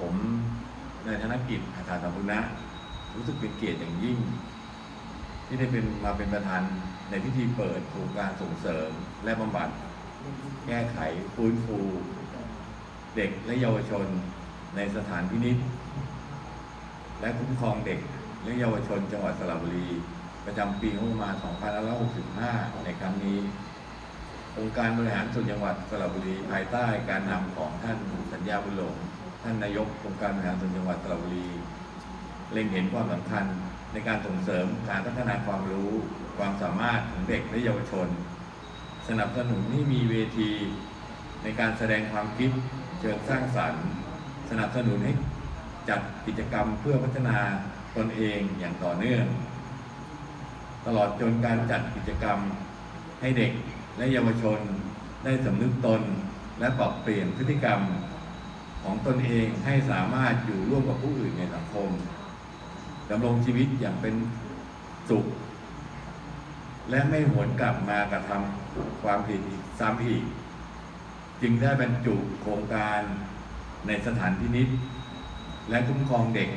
ผมในธนกิจอาสาสัมพุนะรู้สึกเป็นเกียรติอย่างยิ่ง ที่ได้เป็นมาเป็นประธานในพิธีเปิดโครงการส่งเสริม และบำบัด แก้ไขฟื้นฟู เด็กและเยาวชนในสถานพินิจและคุ้มครองเด็กและเยาวชนจังหวัดสระบุรี ประจำปีงบประมาณ 2565 ในครั้งนี้ องค์การบริหารส่วนจังหวัดสระบุรีภายใต้การนำของท่านสัญญาบุญหลง ท่านนายกองค์การบริหารส่วนจังหวัดสระบุรีเล็งเห็นความสำคัญในการส่งเสริมการพัฒนาความรู้ความสามารถของเด็กและเยาวชน สนับสนุนให้มีเวที ในการแสดงความคิดเชิงสร้างสรรค์ สนับสนุนให้จัดกิจกรรมเพื่อพัฒนาตนเองอย่างต่อเนื่อง ตลอดจนการจัดกิจกรรมให้เด็กและเยาวชนได้สำนึกตนและปรับเปลี่ยนพฤติกรรม ของตนเองให้สามารถอยู่ร่วมกับผู้อื่นในสังคมดำรงชีวิตอย่างเป็นสุข และไม่หวนกลับมากระทำความผิดซ้ำอีก จึงได้บรรจุโครงการในสถานพินิษและคุ้มครองเด็ก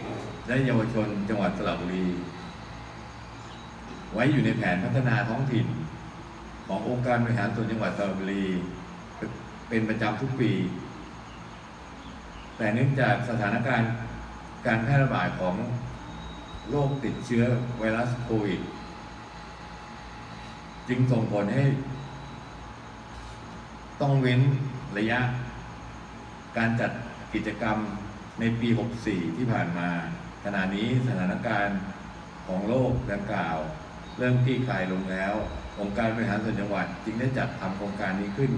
และเยาวชนจังหวัดสระบุรี ไว้อยู่ในแผนพัฒนาท้องถิ่น ขององค์การบริหารส่วนจังหวัดสระบุรี เป็นประจำทุกปี แต่เนื่องจากสถานการณ์การแพร่ระบาดของโรคติดเชื้อไวรัสโควิด จึงส่งผลให้ ต้องเว้นระยะ การจัดกิจกรรมในปี 64 ที่ผ่านมา ขณะนี้สถานการณ์ของโรคดังกล่าว เริ่มคลี่คลายลงแล้ว องค์การบริหารส่วนจังหวัดจึงได้จัดทำโครงการนี้ขึ้น